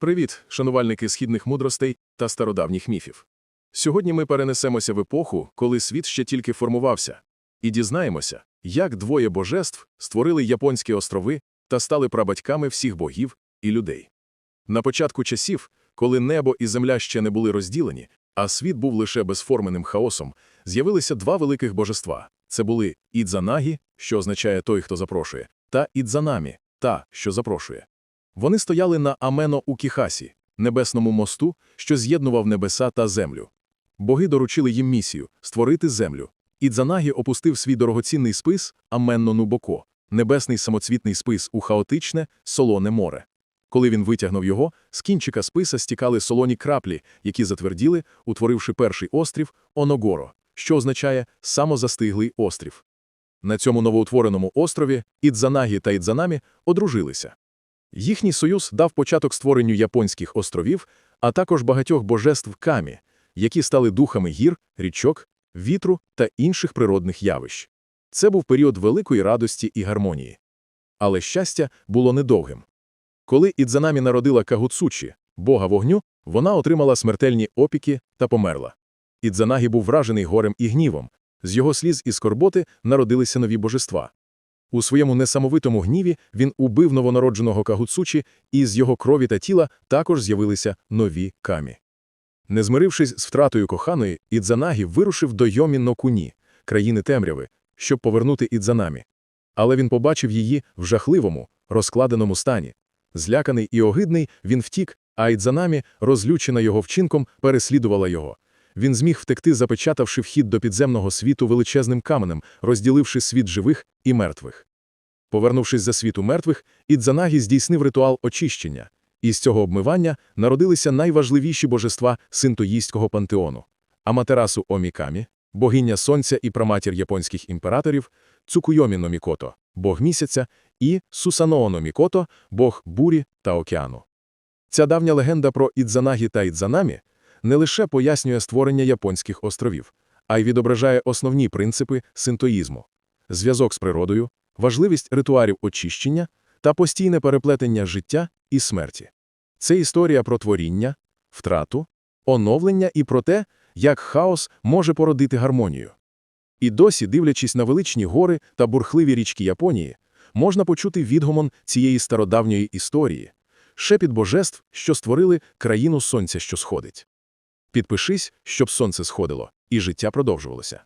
Привіт, шанувальники східних мудростей та стародавніх міфів. Сьогодні ми перенесемося в епоху, коли світ ще тільки формувався, і дізнаємося, як двоє божеств створили японські острови та стали прабатьками всіх богів і людей. На початку часів, коли небо і земля ще не були розділені, а світ був лише безформеним хаосом, з'явилися два великих божества. Це були Ідзанагі, що означає той, хто запрошує, та Ідзанамі, та, що запрошує. Вони стояли на Амено у Кіхасі, небесному мосту, що з'єднував небеса та землю. Боги доручили їм місію – створити землю. Ідзанагі опустив свій дорогоцінний спис Аменно Нубоко, небесний самоцвітний спис у хаотичне, солоне море. Коли він витягнув його, з кінчика списа стікали солоні краплі, які затверділи, утворивши перший острів Оногоро, що означає «самозастиглий острів». На цьому новоутвореному острові Ідзанагі та Ідзанамі одружилися. Їхній союз дав початок створенню японських островів, а також багатьох божеств камі, які стали духами гір, річок, вітру та інших природних явищ. Це був період великої радості і гармонії. Але щастя було недовгим. Коли Ідзанамі народила Кагуцучі, бога вогню, вона отримала смертельні опіки та померла. Ідзанагі був вражений горем і гнівом. З його сліз і скорботи народилися нові божества. У своєму несамовитому гніві він убив новонародженого Кагуцучі, і з його крові та тіла також з'явилися нові камі. Не змирившись з втратою коханої, Ідзанагі вирушив до Йомі-но-Куні, країни темряви, щоб повернути Ідзанамі. Але він побачив її в жахливому, розкладеному стані. Зляканий і огидний, він втік, а Ідзанамі, розлючена його вчинком, переслідувала його. Він зміг втекти, запечатавши вхід до підземного світу величезним каменем, розділивши світ живих і мертвих. Повернувшись за світу мертвих, Ідзанагі здійснив ритуал очищення. Із цього обмивання народилися найважливіші божества синтоїстського пантеону – Аматерасу Омікамі, богиня сонця і праматір японських імператорів, Цукуйомі Номікото, бог місяця, і Сусаноо Номікото, бог бурі та океану. Ця давня легенда про Ідзанагі та Ідзанамі не лише пояснює створення японських островів, а й відображає основні принципи синтоїзму – зв'язок з природою, важливість ритуалів очищення та постійне переплетення життя і смерті. Це історія про творіння, втрату, оновлення і про те, як хаос може породити гармонію. І досі, дивлячись на величні гори та бурхливі річки Японії, можна почути відгомон цієї стародавньої історії, шепіт божеств, що створили країну сонця, що сходить. Підпишись, щоб сонце сходило, і життя продовжувалося.